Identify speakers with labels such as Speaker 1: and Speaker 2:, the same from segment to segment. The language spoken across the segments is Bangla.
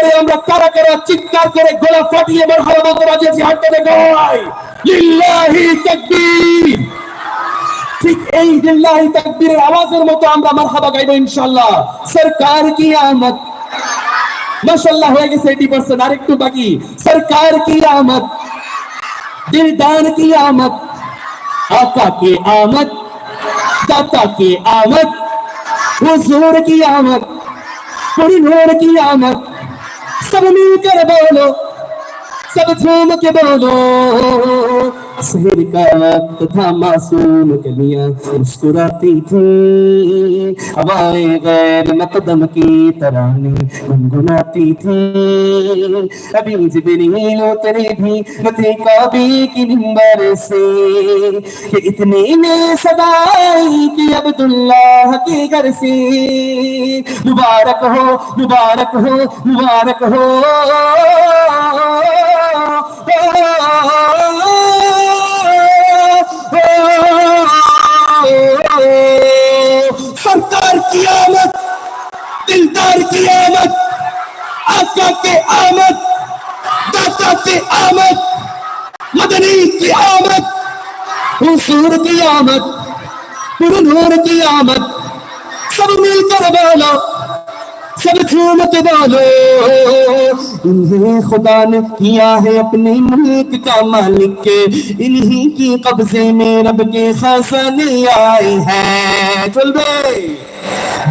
Speaker 1: করে আমরা কারা কারা চিৎকার করে গোলা ফাটিয়ে মারহারা মতো বাজিয়েছি হাঁটতে দেখাই লিল্লাহি তাকবীর। ঠিক এই লিল্লাহি তাকবীরের আওয়াজের মতো আমরা মারহাবা গাইবো ইনশাআল্লাহ। সরকার কি আমত মাশাআল্লাহ হয়ে গেছে 80% আর একটু বাকি। সরকার কি আমত দিলদার কি আমত আকা কি আমত দাতা কি আমত হুজুর কি আমত পরিনূর কি আমত सब मिलकर बोलो सब झूम के बोलो سہر کا تھا معصوم کلیاں مسکراتی تھی۔ ہوائیں غیر مقدم کی ترانے گنگناتی تھی۔ ابھی جبریل اترے بھی متھے کعبے کی نمبر سے۔ کہ اتنے نے صدائی کہ عبداللہ کے گھر سے۔ مبارک ہو مبارک ہو مبارک ہو۔ सरकार की आमद दिलदार की आमद आका के आमद दाता की आमद मदनी की आमद हुसूर की आमद पुरनूर की आमद सब मिलकर बोलो सब झूम के बोलो इन्हें खुदा ने किया है अपने मुल्क का मालिक के इन्हीं की कब्जे में रब के खजाने आए हैं चलबे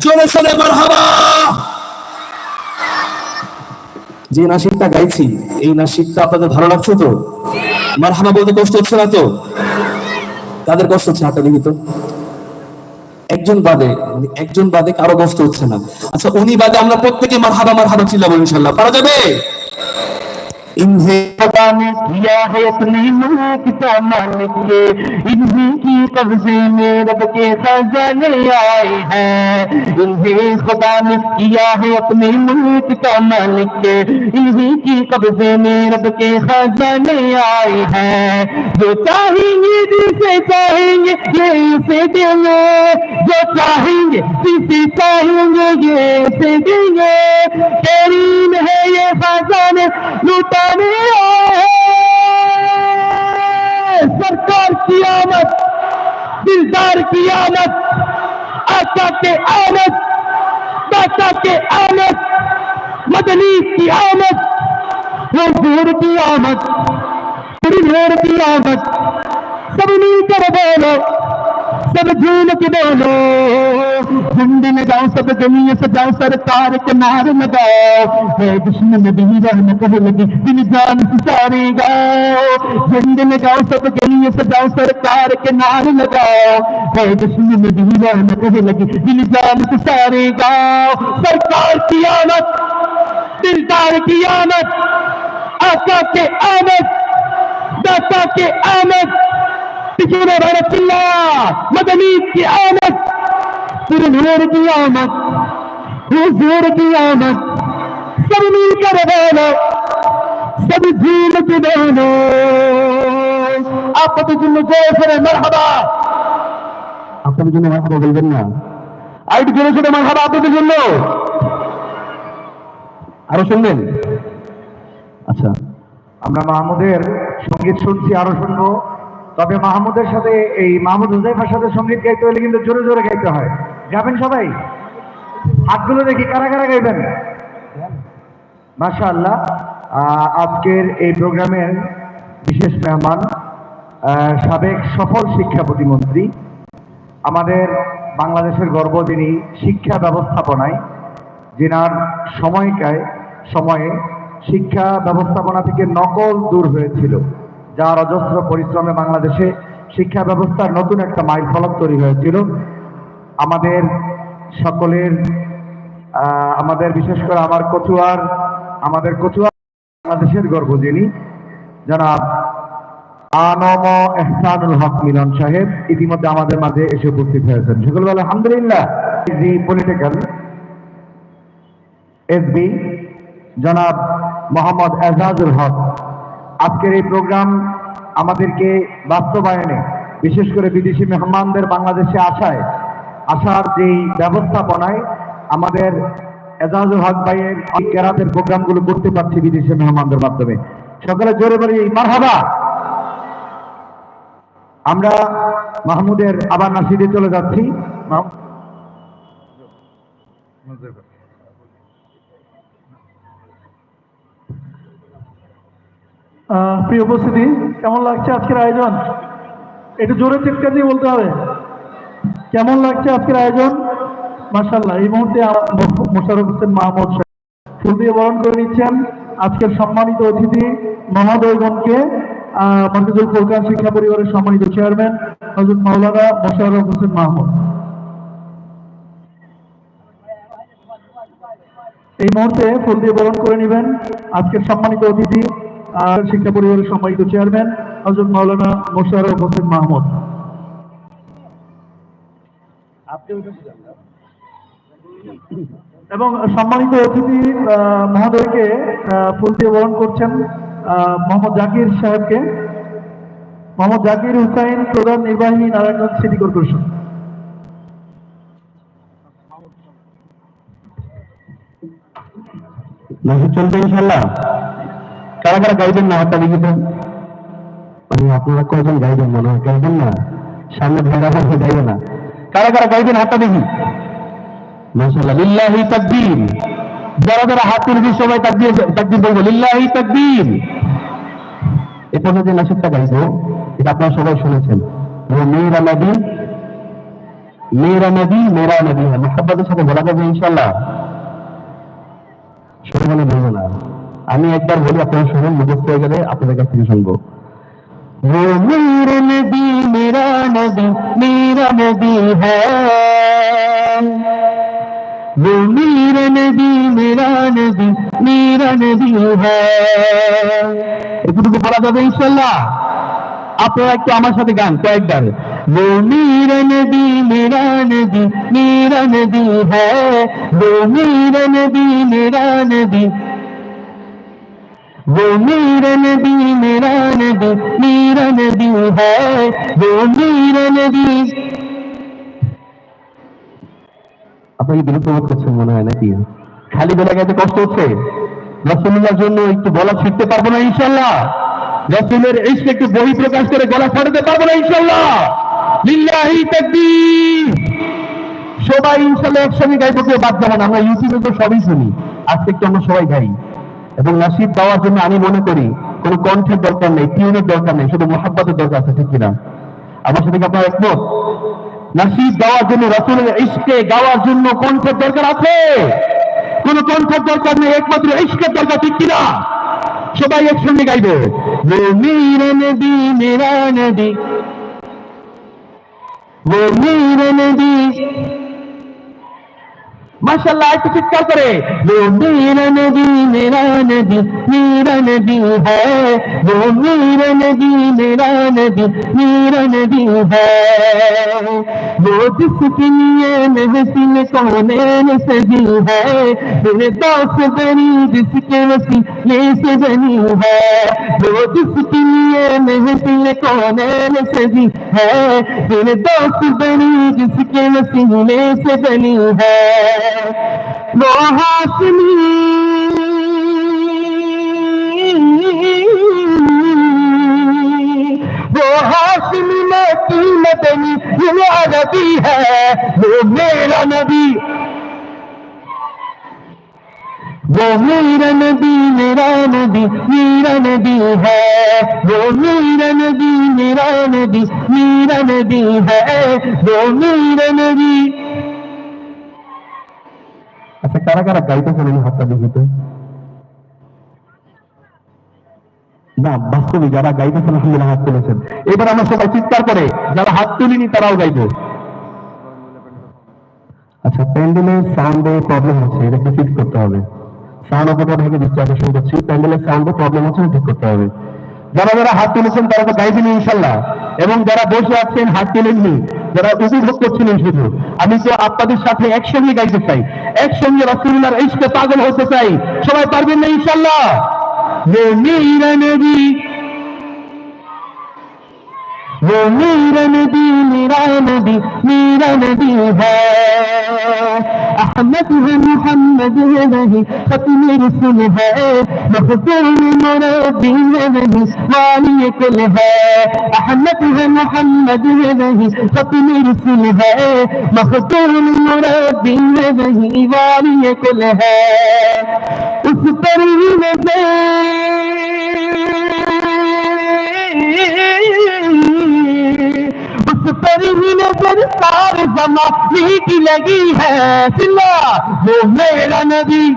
Speaker 1: জোরে সোরে মারহাবা যে নাসিকটা গাইছি এই নাসিকটা আপনাদের ভালো লাগছে তো মারহাবা বলতে কষ্ট হচ্ছে না তো কাদের কষ্ট হচ্ছে হাতটা দেখি তো একজন বাদে একজন বাদে কারও কষ্ট হচ্ছে না। আচ্ছা উনি বাদে আমরা প্রত্যেকে মার হাবা মার হাবা চিল্লাবো ইনশাল্লাহ। পারা যাবে?
Speaker 2: इनसे ने किया है अपने मुल्क का मालिक ये इनकी की कब्जे में रब के खजाने आए हैं इन्हें खुदा ने किया है अपने मुल्क का मालिक ये इन्हीं की कब्जे में रब के खजाने आए हैं जो चाहेंगे जिसे चाहेंगे ये इसे देंगे जो चाहेंगे जिसे चाहेंगे ये इसे देंगे करीम है ये खजाने लुटा سرکار کی آمد، دلدار کی آمد، آقا کے آمد داتا کے آمد مدنی کی آمد حضور کی آمد کی آمد، سب نیچر بولو سب جھول کے بولو جھنڈی لگاؤ سب گلیے سجاؤ سرکار کے نار لگاؤ ہے میں بھی رحم کہہ لگی دن جان سارے گا میں لگاؤ سب گلیے سجاؤ سرکار کے نار لگاؤ ہے میں بھی رحم کہہ لگی دن جان سارے گا سرکار کی آمد دلدار کی آمد آقا کے آمد داتا کے آمد পিছনে ভারতুল্লাহ মদনী কিয়ামত তিরমির কিয়ামত হুজুর কিয়ামত সব মিল বলো সব ঝিল কি বলো আপনাদের জন্য জয় মারহাবা। আপনাদের জন্য মারহাবা বলবেন না। আর একটু জোরে মারহাবা আপনাদের জন্য। আরও শুনবেন? আচ্ছা।
Speaker 3: আমরা মাহমুদের সংগীত শুনছি, আরও শুনব। তবে মাহমুদের সাথে, এই মাহমুদ হুজাইফার সাথে সংগীত গাইতে হলে কিন্তু জোরে জোরে গাইতে হয়। যাবেন সবাই? হাতগুলো দেখি, কারা কারা গাইবেন? মাশা আল্লাহ আজকের এই প্রোগ্রামের বিশেষ মেহমান সাবেক সফল শিক্ষা প্রতিমন্ত্রী, আমাদের বাংলাদেশের গর্ব তিনি শিক্ষা ব্যবস্থাপনায়, যেনার সময়কায়, সময়ে শিক্ষা ব্যবস্থাপনা থেকে নকল দূর হয়েছিল। যার অজস্র পরিশ্রমে বাংলাদেশে শিক্ষা ব্যবস্থার নতুন একটা মাইল ফলক তৈরি হয়েছিল। আমাদের সকলের আমাদের বিশেষ করে আমার কচুয়ার, আমাদের কচুয়ার বাংলাদেশের গর্ব যিনি, জনাব আনম এহসানুল হক মিলন সাহেব ইতিমধ্যে আমাদের মাঝে এসে উপস্থিত হয়েছেন। সকল বলে আলহামদুলিল্লাহ জি পলিটিক্যাল, এসবি জনাব মোহাম্মদ এজাজুল হক আজকের এই প্রোগ্রাম আমাদেরকে বাস্তবায়নে, বিশেষ করে বিদেশি মেহমানদের বাংলাদেশে আসায়, আসার যেই ব্যবস্থাপনায় আমাদের এজাজুল হক ভাইয়ের কেরাতের প্রোগ্রামগুলো করতে পারছি বিদেশি মেহমানদের মাধ্যমে। সকালে জোরে বলি, মারহাবা! আমরা মাহমুদের আবার নাসিদে চলে যাচ্ছি। মাহমুদ-
Speaker 4: প্রিয় উপস্থিতি, কেমন লাগছে আজকের আয়োজন? একটু জোরে চিৎকার দিয়ে বলতে হবে। কেমন লাগছে আজকের আয়োজন? মার্শাল্লাহ এই মুহূর্তে আ- মো- মোশাররফ হোসেন মাহমুদ ফুল দিয়ে বরণ করে নিচ্ছেন। আজকের সম্মানিত অতিথি মহোদয়গণকে মন্দিজুল ফুরকান শিক্ষা পরিবারের সম্মানিত চেয়ারম্যান, হজরত মাওলানা মোশাররফ হোসেন মাহমুদ। এই মুহূর্তে ফুল দিয়ে বরণ করে নেবেন আজকের সম্মানিত অতিথি আর শিক্ষা পরিবারের সম্মানিত চেয়ারম্যান হজরত মাওলানা মোশাররফ হোসেন মাহমুদ। এবং সম্মানিত অতিথি মহোদয়কে ফুল দিয়ে বরণ করছেন মোহাম্মদ জাকির সাহেবকে। মোহাম্মদ জাকির হুসাইন প্রধান নির্বাহী নারায়ণগঞ্জ সিটি কর্পোরেশন।
Speaker 2: নাকি চলবে ইনশাল্লাহ কারা গাইবেন না হাতটা দেখি তো আপনারা কয়জন গাইবেন মনে হয়? গাইবেন না? সামনে ভেড়া হবে গাইবে না। কারা কারা গাইবেন হাতটা দেখি মাশাআল্লাহ, লিল্লাহি তাকবীর। যারা যারা হাত তুলবি সবাই তাকবীর তাকবীর বলব। লিল্লাহি তাকবীর। এরপরে যে নাসিদটা গাইবো এটা আপনারা সবাই শুনেছেন। ও মেয়েরা নদী মেয়েরা নদী মেরা নদী হ্যাঁ মোহাব্বতের সাথে বলা যাবে ইনশাল্লাহ শুনে মনে বলব না আমি একবার বলি আপনারা শুনুন মুখস্থ হয়ে গেলে আপনাদের কাছ থেকে শুনবো वो मेरा नदी मेरा नदी मेरा नदी है वो मेरा नदी मेरा नदी मेरा नदी है এতটুকু বলা যাবে ইনশাল্লাহ আপনারা একটু আমার সাথে গান কয়েকবার वो मेरा नदी मेरा नदी मेरा नदी है वो मेरा नदी मेरा नदी वो मेरा नदी मेरा नदी मेरा नदी है वो मेरा नदी আপনাকে বিরক্ত বোধ করছেন মনে হয় নাকি খালি বেলা গাইতে কষ্ট হচ্ছে রসুল্লার জন্য একটু গলা ছিটতে পারবো না ইনশাল্লাহ রসুলের ইস্ক একটু বহি প্রকাশ করে গলা ফাটাতে পারবো না ইনশাল্লাহ লিল্লাহি তাকবীর সবাই ইনশাল্লাহ একসঙ্গে গাইবো কেউ বাদ যাবে না আমরা ইউটিউবে তো সবই শুনি আজকে একটু আমরা সবাই গাই এবং নাসিব দেওয়ার জন্য আমি মনে করি কোনো কণ্ঠের দরকার নেই টিউনের দরকার নেই শুধু মোহাব্বতের দরকার আছে ঠিক কিনা আমার সাথে কি আপনার একমত নাসিব দেওয়ার জন্য রসুলের ইস্কে গাওয়ার জন্য কণ্ঠের দরকার আছে কোন কণ্ঠের দরকার নেই একমাত্র ইস্কের দরকার ঠিক কিনা সবাই একসঙ্গে গাইবে वो मेरा नदी मेरा नदी वो मेरा नदी ماشاءاللہ ایک چٹکا کرے وہ میرا نبی میرا نبی میرا نبی ہے وہ میرا نبی میرا نبی میرا نبی ہے وہ جس کی لیے محسن کونے میں سجی ہے میرے دوست بنی جس کے وسیلے سے بنی ہے وہ جس کی لیے محسن کونے میں سجی ہے میرے دوست بنی جس کے ہے مدنی یہ میرا نبی ہے وہ میرا نبی وہ میرا نبی میرا نبی میرا نبی ہے وہ میرا نبی میرا نبی میرا نبی ہے وہ میرا نبی কারা কারা গাইতে পারেন হাতটা দেখি তো না, বাস্তবে যারা গাইতেছেন আলহামদুলিল্লাহ হাত তুলেছেন। এবার আমরা সবাই চিৎকার করে, যারা হাত তুলিনি তারাও গাইবো। আচ্ছা প্যান্ডেলের সাউন্ডে প্রবলেম হচ্ছে, এটা একটু ঠিক করতে হবে। সাউন্ড অপারেটর থেকে দৃষ্টি আকর্ষণ করছি প্যান্ডেলের সাউন্ডে প্রবলেম হচ্ছে ঠিক করতে হবে। যারা যারা হাত তুলেছেন তারা তো গাইবেন ইনশাল্লাহ। এবং যারা বসে আছেন, হাত তুলেননি যারা উপভোগ করছিলেন শুধু আমি তো আপনাদের সাথে একসঙ্গে গাইতে চাই একসঙ্গে রসুল্লাহর ইস্কে পাগল হতে চাই সবাই পারবেন না ইনশাল্লাহ वो मेरा नबी वो मेरा नबी मेरा नबी मेरा नबी है अहमद है मोहम्मद है नहीं खत्म रसूल है मखदूम मेरा दीन है नहीं वाली कुल है अहमद है मोहम्मद है नहीं खत्म रसूल है मखदूम मेरा दीन है नहीं वाली कुल है उस पर ही नजर تیری ہیلے پر زمان زما کی لگی ہے۔ سلا، وہ میرا نبی۔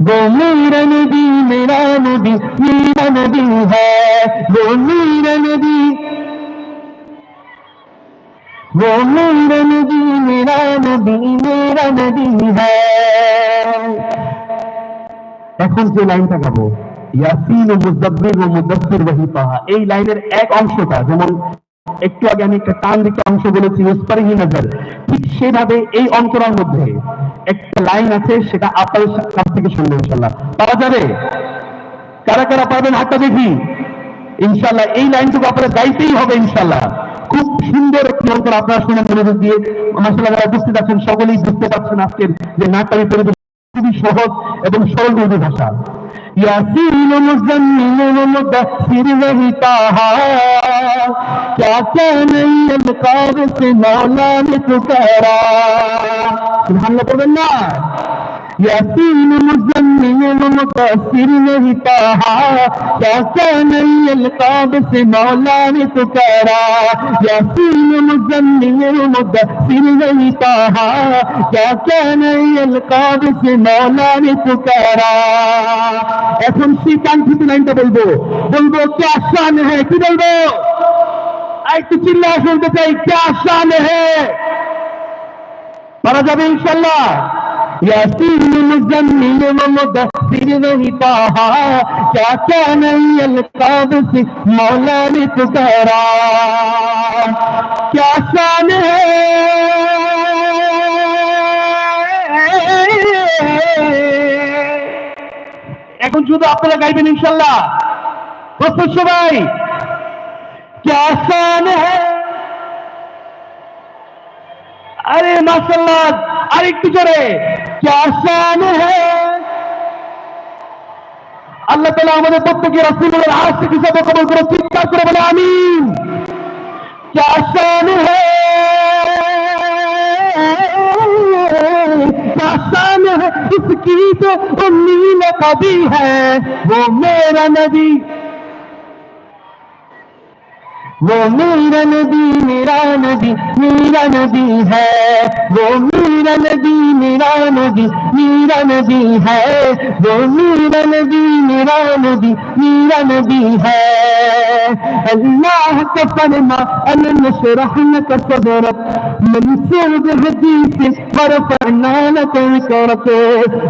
Speaker 2: وہ میرا نبی میرا نبی میرا نبی ہے۔ وہ میرا نبی۔ وہ میرا نبی میرا نبی میرا نبی ہے۔ এখন যে লাইনটা পাবো ইয়াসিন ও মুজাব্বির ও মুদাব্বির ওয়াহি এই লাইনের এক অংশটা, যেমন একটু আগে আমি একটা টান দিকে অংশ বলেছি ঠিক সেভাবে এই অন্তরার মধ্যে একটা লাইন আছে, সেটা আপনার কাছ থেকে শুনব ইনশাল্লাহ পাওয়া যাবে? কারা কারা হাতটা দেখি? ইনশাল্লাহ এই লাইনটুকু হবে ইনশাল্লাহ খুব সুন্দর একটি অন্তর আপনারা শুনে মনোযোগ দিয়ে। মাসাল্লাহ যারা উপস্থিত আছেন, সকলেই বুঝতে পারছেন আজকের যে পরিবেশ খুবই সহজ এবং সরল ভাষা। यासीन मुजम्मिल मुदस्सिर वही कहा क्या क्या नहीं अलकाब से मौला ने पुकारा सुभान अल्लाह बोलें ياسين مزمل مقصر نہیں پاہا کیا نہیں القاب سے مولا نے پکارا یاسین مزمل مقصر نہیں پاہا کیا نہیں القاب سے مولا نے پکارا এখন সেই কাঙ্ক্ষিত লাইনটা বলব বলব কে আসান হ্যাঁ কি বলব একটু চিল্লা শুনতে চাই কে আসান হ্যাঁ পারা যাবে ইনশাল্লাহ ياسين مزمل ومدثر وهباها يا كاني القابس مولا لتكرا يا كاني এখন শুধু আপনারা গাইবেন ইনশাল্লাহ প্রস্তুত সবাই ক্যাশন হ্যাঁ ارے ماشاءاللہ ارے کجرے ہے شان ہے؟ اللہ تعالیٰ کی رسی میں سے بنا کیا آسان ہے؟ کیا آسان ہے؟ اس کی تو نیل کبھی ہے، وہ میرا نبی वो मेरा नबी मेरा नबी मेरा नबी है वो मेरा नबी मेरा नबी मेरा नबी है वो मेरा नबी मेरा नबी मेरा नबी है अल्लाह का फरमा अलन नशरह من سرد حدیث پر فرنانت کرتے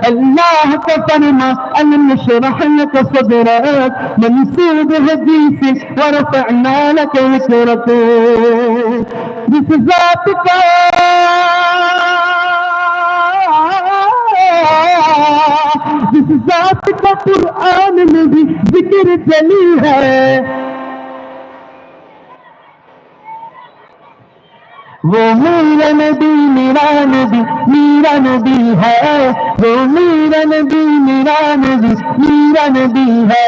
Speaker 2: اللہ کا فرما علم شرح لك صدرات من سرد حدیث ورفعنا لك ذكرتے جس ذات کا جس ذات کا قرآن میں بھی ذکر جلی ہے वो मेरा नबी मेरा नबी मेरा नबी है वो मेरा नबी मेरा नबी मेरा नबी है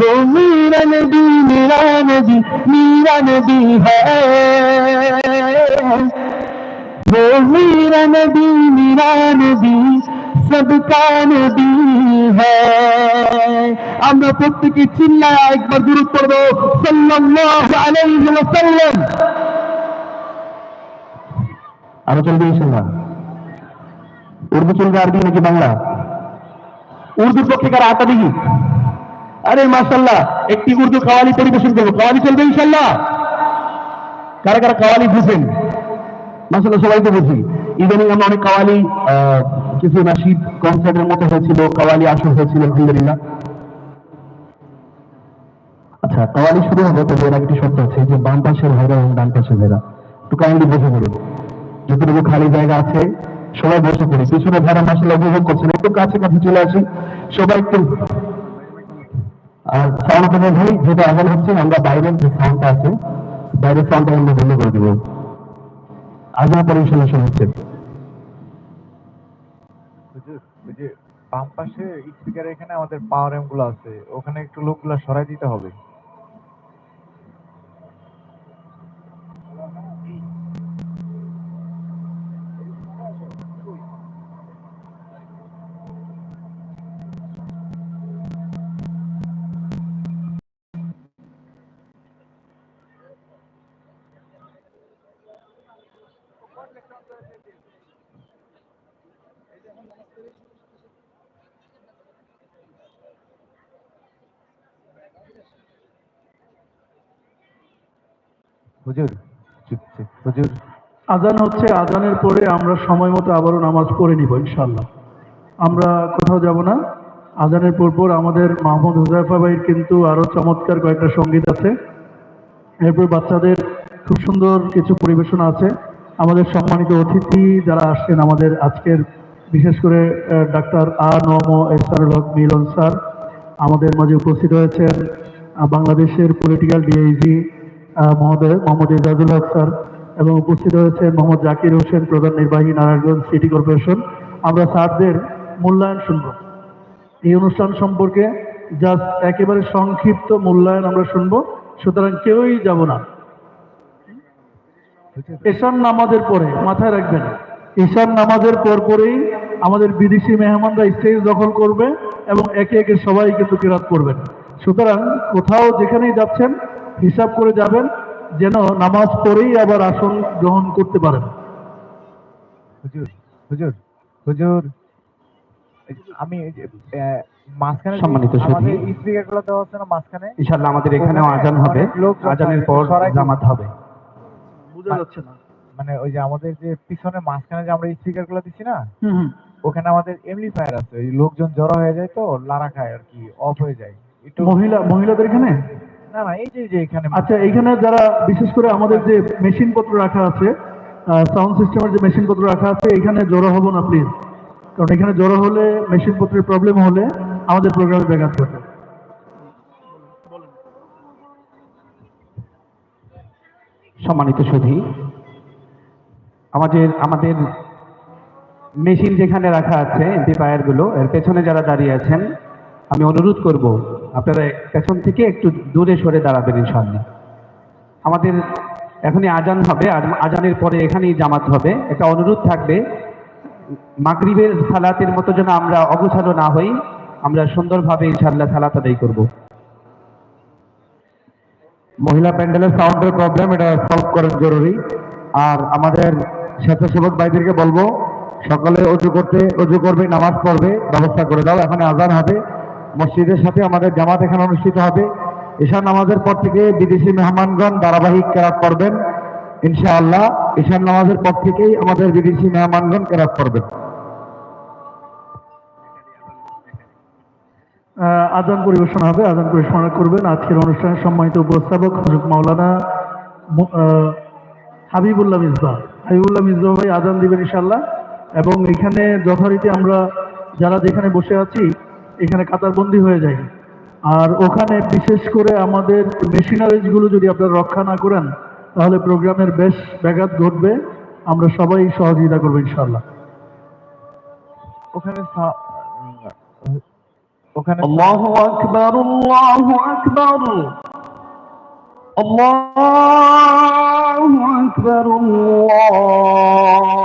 Speaker 2: वो मेरा नबी मेरा नबी मेरा नबी है वो मेरा नबी मेरा नबी सबका नबी है আমরা প্রত্যেকে চিল্লায় একবার গুরুত্ব করবো সাল্লাল্লাহু আলাইহি ওয়াসাল্লাম আরও চলবে ইনশাল্লাহ উর্দু চলবে আরবি নাকি বাংলা? উর্দুর পক্ষে কারা আতা দেখি আরে মাশাল্লাহ একটি উর্দু কাওয়ালি পরিবেশন করব। কাওয়ালি চলবে ইনশাল্লাহ কারা কারা কাওয়ালি বুঝেন? মাশাল্লাহ সবাই তো বুঝি। ইদানিং আমরা অনেক কাওয়ালি কিছু নাসিদ কনসার্টের মতো হয়েছিল কাওয়ালি আসর হয়েছিল, আলহামদুলিল্লাহ। আচ্ছা কাওয়ালি শুরু হবে, তবে এর একটি শর্ত আছে, যে বাম পাশের ভাইরা এবং ডান পাশের ভাইরা। একটু কাইন্ডলি বসে পড়ুন যতটুকু খালি জায়গা আছে, সবাই বসে পড়ি। পিছনে ভাইরা মাসাল্লাহ উপভোগ করছেন একটু কাছে কাছে চলে আসি। সবাই একটু
Speaker 5: আর সাউন্ড ভাই, যেটা আগান হচ্ছে, আমরা বাইরের যে সাউন্ডটা আছে, বাইরের সাউন্ডটা আমরা বন্ধ করে দেবো। আগাম পরিবেশনা শুরু হচ্ছে।
Speaker 6: বাম পাশে স্পিকার এখানে আমাদের পাওয়ার এম আছে, ওখানে একটু লোকগুলা সরাই দিতে হবে হুজুর চুপ চুপ হুজুর
Speaker 4: আজান হচ্ছে, আজানের পরে আমরা সময় মতো আবারও নামাজ পড়ে নিব ইনশাল্লাহ আমরা কোথাও যাব না। আজানের পর পর আমাদের মাহমুদ হুজাইফা ভাইয়ের কিন্তু আরও চমৎকার কয়েকটা সংগীত আছে। এরপর বাচ্চাদের খুব সুন্দর কিছু পরিবেশন আছে। আমাদের সম্মানিত অতিথি যারা আসছেন, আমাদের আজকের বিশেষ করে ডাক্তার আ নম এসারুল হক মিলন স্যার, আমাদের মাঝে উপস্থিত হয়েছেন বাংলাদেশের পলিটিক্যাল ডিআইজি মহোদয় মোহাম্মদ ইজাজুল হক স্যার এবং উপস্থিত হয়েছেন মোহাম্মদ জাকির হোসেন, প্রধান নির্বাহী নারায়ণগঞ্জ সিটি কর্পোরেশন। আমরা স্যারদের মূল্যায়ন শুনব। এই অনুষ্ঠান সম্পর্কে জাস্ট একেবারে সংক্ষিপ্ত মূল্যায়ন আমরা শুনব। সুতরাং কেউই যাব না। এশান নামাজের পরে মাথায় রাখবেন এশান নামাজের পর পরেই আমাদের বিদেশি মেহমানরা স্টেজ দখল করবে এবং একে একে সবাই কিন্তু কেরাত করবেন। সুতরাং কোথাও যেখানেই যাচ্ছেন, হিসাব করে যাবেন যেন নামাজ পড়েই আবার আসন গ্রহণ করতে পারেন।
Speaker 6: হুজুর হুজুর হুজুর আমি মাঝখানে
Speaker 5: সম্মানিত সুধী।
Speaker 6: আমাদের স্পিকারগুলো দেওয়া আছে না মাঝখানে?
Speaker 5: ইনশাল্লাহ আমাদের এখানেও আজান হবে। আজানের পর জামাত হবে।
Speaker 4: বোঝা যাচ্ছে না।
Speaker 6: মানে ওই যে আমাদের যে পিছনে মাঝখানে যে আমরা স্পিকারগুলো দিচ্ছি না ওখানে আমাদের এমপ্লিফায়ার আছে। ওই লোকজন জড়ো হয়ে যায় তো লারা খায় আর কি অফ হয়ে যায়। একটু
Speaker 4: মহিলা মহিলাদের এখানে?
Speaker 6: না না এই যে যে এখানে
Speaker 4: আচ্ছা এখানে যারা বিশেষ করে আমাদের যে মেশিন পত্র রাখা আছে সাউন্ড সিস্টেমের যে মেশিন পত্র রাখা আছে এখানে জড়ো হব না প্লিজ কারণ এখানে জড়ো হলে মেশিন পত্রের প্রবলেম হলে আমাদের প্রোগ্রামে ব্যাঘাত ঘটে।
Speaker 5: সম্মানিত সুধী আমাদের আমাদের মেশিন যেখানে রাখা আছে এমপিপায়ারগুলো এর পেছনে যারা দাঁড়িয়ে আছেন আমি অনুরোধ করব আপনারা পেছন থেকে একটু দূরে সরে দাঁড়াবেন ইনশাল্লাহ আমাদের এখনই আজান হবে আজানের পরে এখানেই জামাত হবে। একটা অনুরোধ থাকবে, মাগরিবের সালাতের মতো যেন আমরা অগোছালো না হই, আমরা সুন্দরভাবে ইনশাল্লাহ সালাত আদায় করব।
Speaker 3: মহিলা প্যান্ডেলের সাউন্ডের প্রবলেম, এটা সলভ করা জরুরি। আর আমাদের স্বেচ্ছাসেবক ভাইদেরকে বলব, সকালে অজু করতে, অজু করবে, নামাজ পড়বে, ব্যবস্থা করে দাও। এখন আজান হবে। মসজিদের সাথে আমাদের জামাত এখানে অনুষ্ঠিত হবে। ঈশান নামাজের পর থেকে বিদেশি মেহমানগণ ধারাবাহিক কেরাত করবেন। ইনশাআল্লাহ, ঈশান নামাজের পর থেকেই আমাদের বিদেশি মেহমানগণ কেরাত করবেন
Speaker 4: আজান পরিবেশন হবে আজান পরিবেশন করবেন। আজকের অনুষ্ঠানের সম্মানিত উপস্থাপক হজরত মাওলানা হাবিবুল্লাহ মিসবা হাবিবুল্লাহ মিসবা ভাই আজান দিবেন ইনশাল্লাহ এবং এখানে যথারীতি আমরা যারা যেখানে বসে আছি এখানে কাতারবন্দি হয়ে যায়। আর ওখানে বিশেষ করে আমাদের মেশিনারিজগুলো যদি আপনারা রক্ষা না করেন তাহলে প্রোগ্রামের বেশ ব্যাঘাত ঘটবে। আমরা সবাই সহযোগিতা করব ইনশাল্লাহ
Speaker 6: ওখানে ওখানে
Speaker 5: আল্লাহু আকবার আল্লাহু আকবার। আল্লাহু আকবার আল্লাহ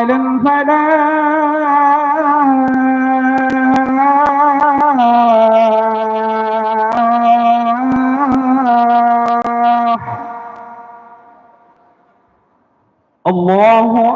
Speaker 5: حي على الفلاح الله